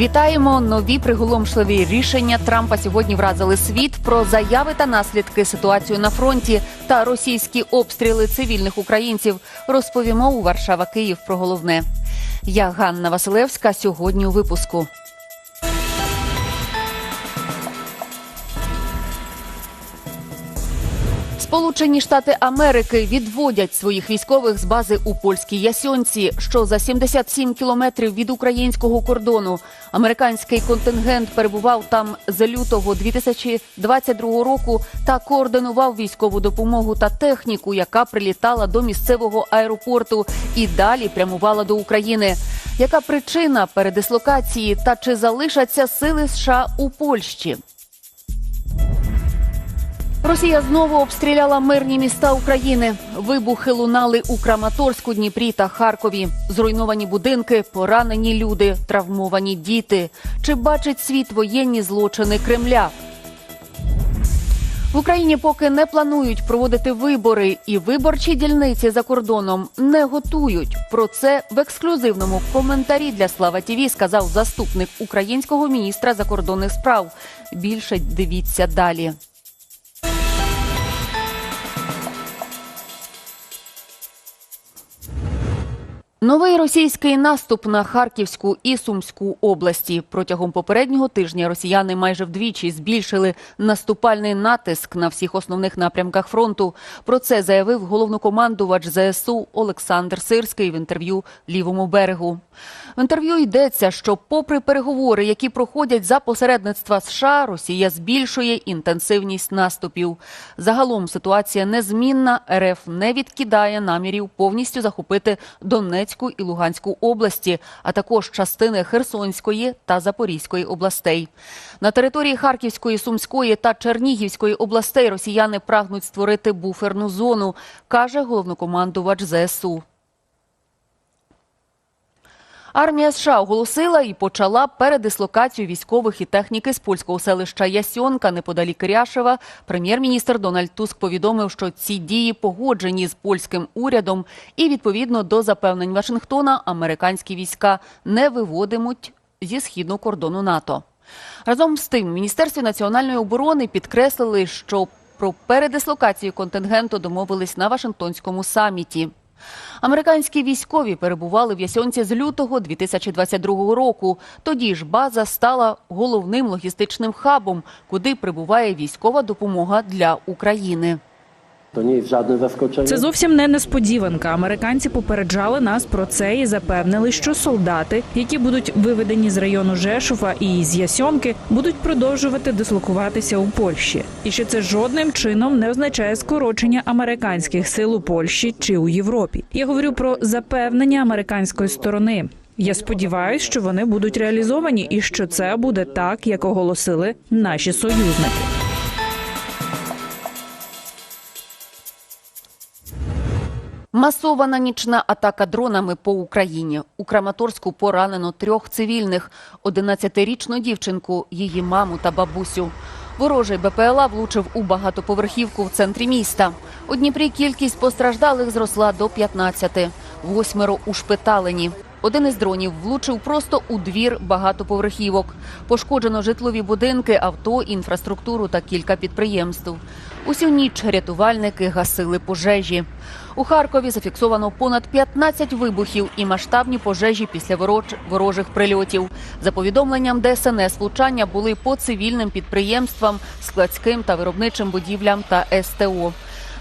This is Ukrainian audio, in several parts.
Вітаємо нові приголомшливі рішення Трампа сьогодні вразили світ про заяви та наслідки ситуацію на фронті та російські обстріли цивільних українців. Розповімо у Варшава Київ про головне. Я Ганна Василевська. Сьогодні у випуску. Сполучені Штати Америки відводять своїх військових з бази у польській Ясьонці, що за 77 кілометрів від українського кордону. Американський контингент перебував там з лютого 2022 року та координував військову допомогу та техніку, яка прилітала до місцевого аеропорту і далі прямувала до України. Яка причина передислокації та чи залишаться сили США у Польщі? Росія знову обстріляла мирні міста України. Вибухи лунали у Краматорську, Дніпрі та Харкові. Зруйновані будинки, поранені люди, травмовані діти. Чи бачить світ воєнні злочини Кремля? В Україні поки не планують проводити вибори, і виборчі дільниці за кордоном не готують. Про це в ексклюзивному коментарі для Слава ТІВІ сказав заступник українського міністра закордонних справ. Більше дивіться далі. Новий російський наступ на Харківську і Сумську області протягом попереднього тижня росіяни майже вдвічі збільшили наступальний натиск на всіх основних напрямках фронту. Про це заявив головнокомандувач ЗСУ Олександр Сирський в інтерв'ю Лівому берегу. В інтерв'ю йдеться, що, попри переговори, які проходять за посередництва США, Росія збільшує інтенсивність наступів. Загалом ситуація незмінна. РФ не відкидає намірів повністю захопити Донецьку і Луганську області, а також частини Херсонської та Запорізької областей. На території Харківської, Сумської та Чернігівської областей росіяни прагнуть створити буферну зону, каже головнокомандувач ЗСУ. Армія США оголосила і почала передислокацію військових і техніки з польського селища Ясьонка неподалік Ряшева. Прем'єр-міністр Дональд Туск повідомив, що ці дії погоджені з польським урядом, і відповідно до запевнень Вашингтона американські війська не виводимуть зі східного кордону НАТО. Разом з тим, в Міністерстві національної оборони підкреслили, що про передислокацію контингенту домовились на Вашингтонському саміті. Американські військові перебували в Ясьонці з лютого 2022 року. Тоді ж база стала головним логістичним хабом, куди прибуває військова допомога для України. Nie jest żadne zaskoczenie. Це зовсім не несподіванка. Американці попереджали нас про це і запевнили, що солдати, які будуть виведені з району Жешуфа і з Ясьомки, будуть продовжувати дислокуватися у Польщі. І що це жодним чином не означає скорочення американських сил у Польщі чи у Європі. Я говорю про запевнення американської сторони. Я сподіваюся, що вони будуть реалізовані, і що це буде так, як оголосили наші союзники. Масована нічна атака дронами по Україні. У Краматорську поранено трьох цивільних: 11-річну дівчинку, її маму та бабусю. Ворожий БПЛА влучив у багатоповерхівку в центрі міста. У Дніпрі кількість постраждалих зросла до 15. Восьмеро ушпиталені. Один із дронів влучив просто у двір багатоповерхівок. Пошкоджено житлові будинки, авто, інфраструктуру та кілька підприємств. Усю ніч рятувальники гасили пожежі. У Харкові зафіксовано понад 15 вибухів і масштабні пожежі після ворож- ворожих прильотів. За повідомленням ДСНС, влучання були по цивільним підприємствам, складським та виробничим будівлям та СТО.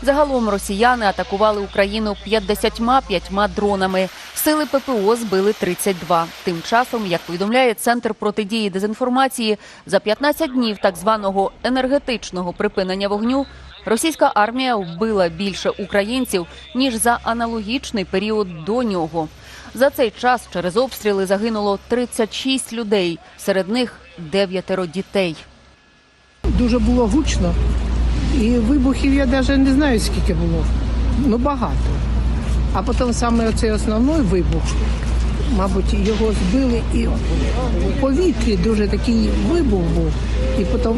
Загалом росіяни атакували Україну 55 дронами. Сили ППО збили 32. Тим часом, як повідомляє Центр протидії дезінформації, за 15 днів так званого енергетичного припинення вогню російська армія вбила більше українців ніж за аналогічний період до нього. За цей час через обстріли загинуло 36 людей, серед них дев'ятеро дітей. Дуже було гучно. І вибухів я навіть не знаю, скільки було. Ну багато. А потім саме оцей основний вибух, мабуть, його збили і в повітрі дуже такий вибух був. І потім,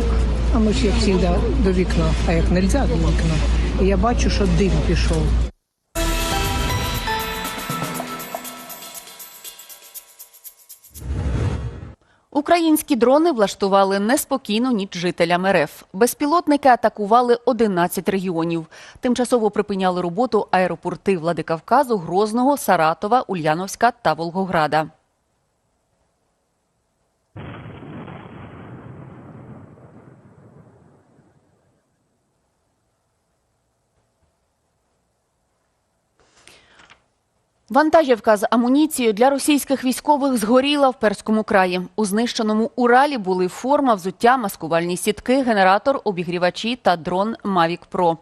а ми ж як завжди до вікна, а як не можна до вікна. І я бачу, що дим пішов. Українські дрони влаштували неспокійну ніч жителям РФ. Безпілотники атакували 11 регіонів. Тимчасово припиняли роботу аеропорти Владикавказу, Грозного, Саратова, Ульяновська та Волгограда. Вантажівка з амуніцією для російських військових згоріла в Перському краї. У знищеному Уралі були форма, взуття, маскувальні сітки, генератор, обігрівачі та дрон Mavic Pro.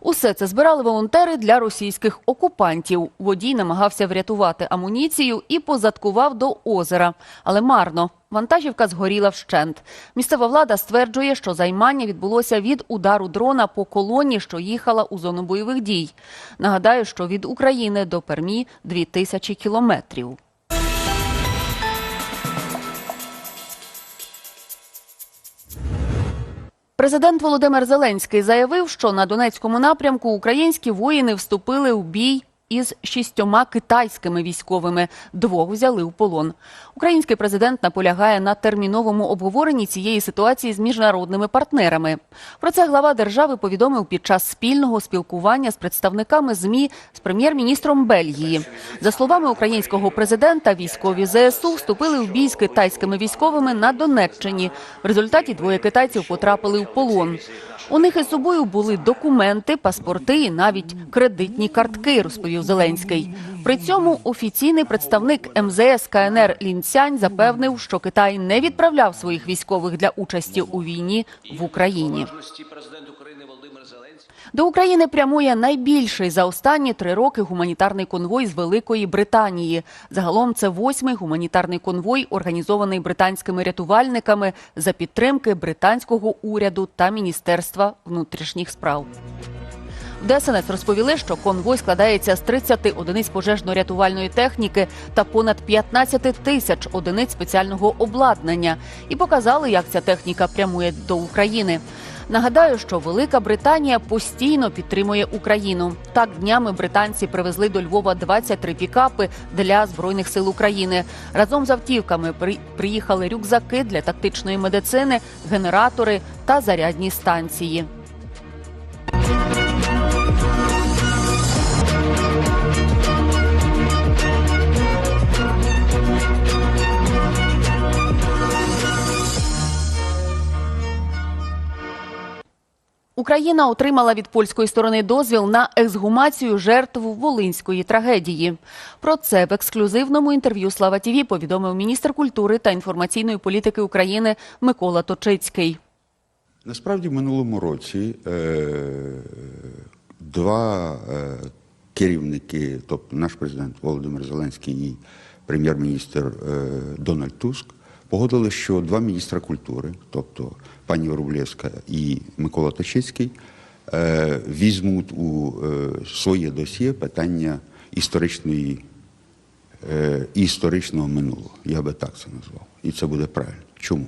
Усе це збирали волонтери для російських окупантів. Водій намагався врятувати амуніцію і позадкував до озера, але марно. Вантажівка згоріла вщент. Місцева влада стверджує, що займання відбулося від удару дрона по колоні, що їхала у зону бойових дій. Нагадаю, що від України до Пермі 2000 кілометрів. Президент Володимир Зеленський заявив, що на Донецькому напрямку українські воїни вступили у бій із шістьома китайськими військовими. Двох взяли у полон. Український президент наполягає на терміновому обговоренні цієї ситуації з міжнародними партнерами. Про це глава держави повідомив під час спільного спілкування з представниками змі з прем'єр-міністром Бельгії. За словами українського президента, військові ЗСУ вступили в бій з китайськими військовими на Донеччині. В результаті двоє китайців потрапили в полон. У них із собою були документи, паспорти і навіть кредитні картки, розповів Зеленський. При цьому офіційний представник МЗС КНР Лін Цянь запевнив, що Китай не відправляв своїх військових для участі у війні в Україні. До України прямує найбільший за останні три роки гуманітарний конвой з Великої Британії. Загалом це восьмий гуманітарний конвой, організований британськими рятувальниками за підтримки британського уряду та Міністерства внутрішніх справ. В ДСНС розповіли, що конвой складається з 30 одиниць пожежно-рятувальної техніки та понад 15 тисяч одиниць спеціального обладнання і показали, як ця техніка прямує до України. Нагадаю, що Велика Британія постійно підтримує Україну. Так днями британці привезли до Львова 23 пікапи для збройних сил України. Разом з автівками при- приїхали рюкзаки для тактичної медицини, генератори та зарядні станції. Україна отримала від польської сторони дозвіл на ексгумацію жертв волинської трагедії. Про це в ексклюзивному інтерв'ю Слава Тіві повідомив міністр культури та інформаційної політики України Микола Точицький. Насправді, в минулому році е, два е, керівники, тобто наш президент Володимир Зеленський і прем'єр-міністр е, Дональд Туск, погодили, що два міністра культури, тобто пані Врублєвська і Микола Точицький, е, візьмуть у е, своє досьє питання історичної е, історичного минулого. Я би так це назвав. І це буде правильно. Чому?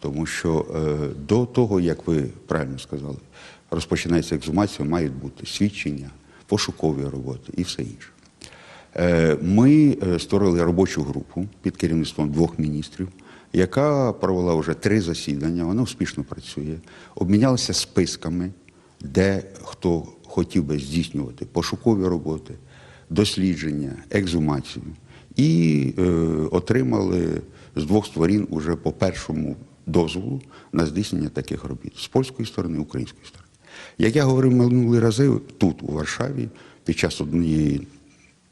Тому що до того, як ви правильно сказали, розпочинається ексгумація, мають бути свідчення, пошукові роботи і все інше. Ми створили робочу групу під керівництвом двох міністрів, яка провела вже три засідання, вона успішно працює, обмінялася списками, де хто хотів би здійснювати пошукові роботи, дослідження, екзумацію, і е, отримали з двох сторін уже по першому дозволу на здійснення таких робіт з польської сторони, української сторони. Як я говорив минулі рази тут, у Варшаві, під час однієї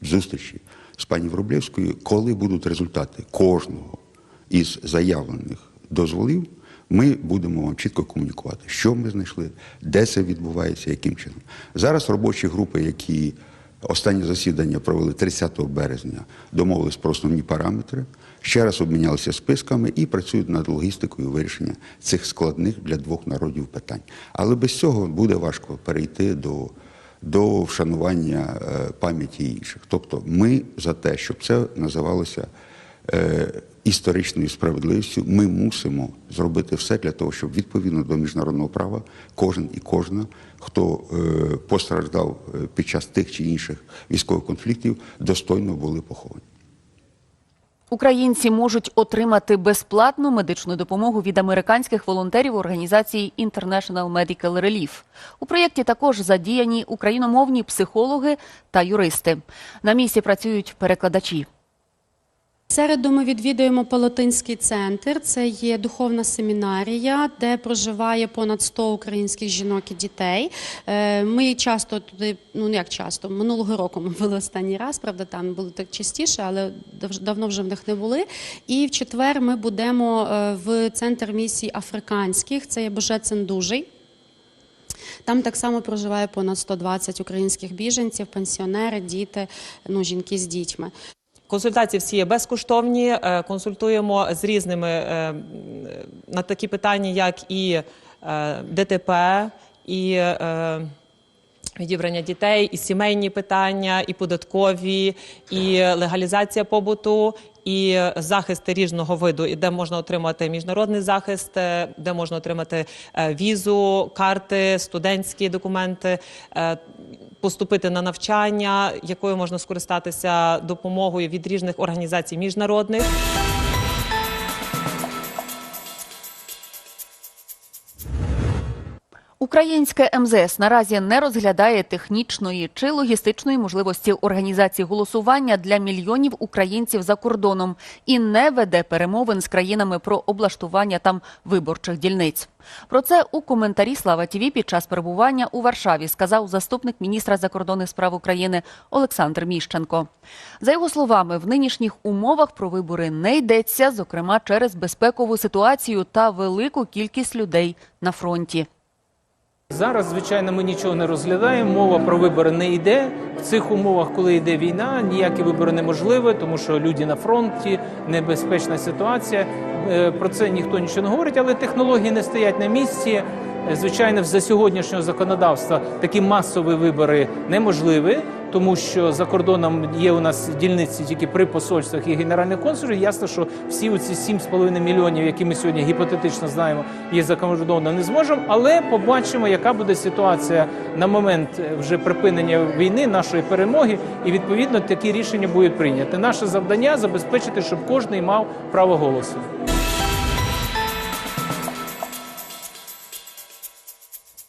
зустрічі з пані Врублєвською, коли будуть результати кожного із заявлених дозволів, ми будемо вам чітко комунікувати, що ми знайшли, де це відбувається, яким чином. Зараз робочі групи, які останнє засідання провели 30 березня, домовились про основні параметри, ще раз обмінялися списками і працюють над логістикою вирішення цих складних для двох народів питань. Але без цього буде важко перейти до до вшанування е, пам'яті інших. Тобто ми за те, щоб це називалося е, історичною справедливістю, ми мусимо зробити все для того, щоб відповідно до міжнародного права кожен і кожна, хто е, постраждав е, під час тих чи інших військових конфліктів, достойно були поховані. Українці можуть отримати безплатну медичну допомогу від американських волонтерів організації International Medical Relief. У проєкті також задіяні україномовні психологи та юристи. На місці працюють перекладачі. Середу ми відвідуємо Палатинський центр. Це є духовна семінарія, де проживає понад 100 українських жінок і дітей. Е, Ми часто туди, ну як часто, минулого року ми були останній раз, правда, там було так частіше, але давно вже в них не були. І в четвер ми будемо е, в центр місій африканських. Це є Божецин Дужий. Там так само проживає понад 120 українських біженців, пенсіонери, діти, ну жінки з дітьми. Консультації всі є безкоштовні. е, Консультуємо з різними е, на такі питання, як і е, ДТП, і відібрання дітей, і сімейні питання, і податкові, і легалізація побуту. І захист різного виду, і де можна отримати міжнародний захист, де можна отримати візу, карти, студентські документи, поступити на навчання, якою можна скористатися допомогою від різних організацій міжнародних. Українське МЗС наразі не розглядає технічної чи логістичної можливості організації голосування для мільйонів українців за кордоном і не веде перемовин з країнами про облаштування там виборчих дільниць. Про це у коментарі Слава ТІВІ під час перебування у Варшаві сказав заступник міністра закордонних справ України Олександр Міщенко. За його словами, в нинішніх умовах про вибори не йдеться, зокрема через безпекову ситуацію та велику кількість людей на фронті. Зараз, звичайно, ми нічого не розглядаємо. Мова про вибори не йде. В цих умовах, коли йде війна, ніякі вибори неможливі, тому що люди на фронті, небезпечна ситуація. Е, Про це ніхто нічого не говорить, але технології не стоять на місці. Е, Звичайно, за сьогоднішнього законодавства такі масові вибори неможливі, тому що за кордоном є у нас дільниці тільки при посольствах і генеральних консулів. Ясно, що всі оці 7,5 мільйонів, які ми сьогодні гіпотетично знаємо, є за кордоном, не зможемо. Але побачимо, яка буде ситуація на момент е, вже припинення війни, нашої перемоги, і відповідно такі рішення будуть прийняті. Наше завдання забезпечити, щоб кожен мав право голосу.